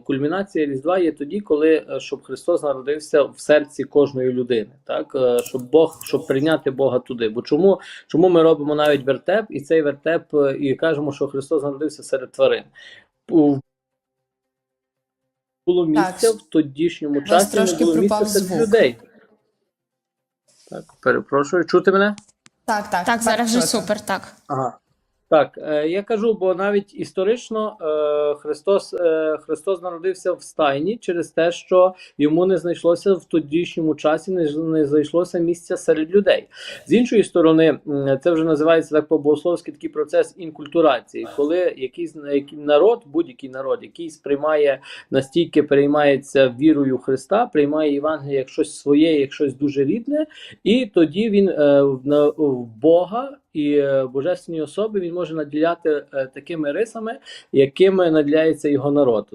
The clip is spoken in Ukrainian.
бо кульмінація Різдва є тоді, коли е, щоб Христос народився в серці кожної людини, так е, щоб Бог, щоб прийняти Бога туди. Бо чому, чому ми робимо навіть вертеп, і цей вертеп, е, і кажемо, що Христос народився серед тварин. Було місця в тодішньому вас часі, не трошки було місця серед звук. людей. Так, перепрошую, чути мене? Так, так. Так, зараз вже супер, так. Ага. Так, е, я кажу, бо навіть історично е, Христос, е, Христос народився в стайні через те, що йому не знайшлося в тодішньому часі, не, знайшлося місця серед людей. З іншої сторони, це вже називається так по-богословськи такий процес інкультурації, коли якийсь на- який народ, будь-який народ, який сприймає настільки переймається вірою Христа, приймає Євангеліє як щось своє, як щось дуже рідне, і тоді він в Бога і е, божественні особи він може наділяти е, такими рисами, якими наділяється його народ.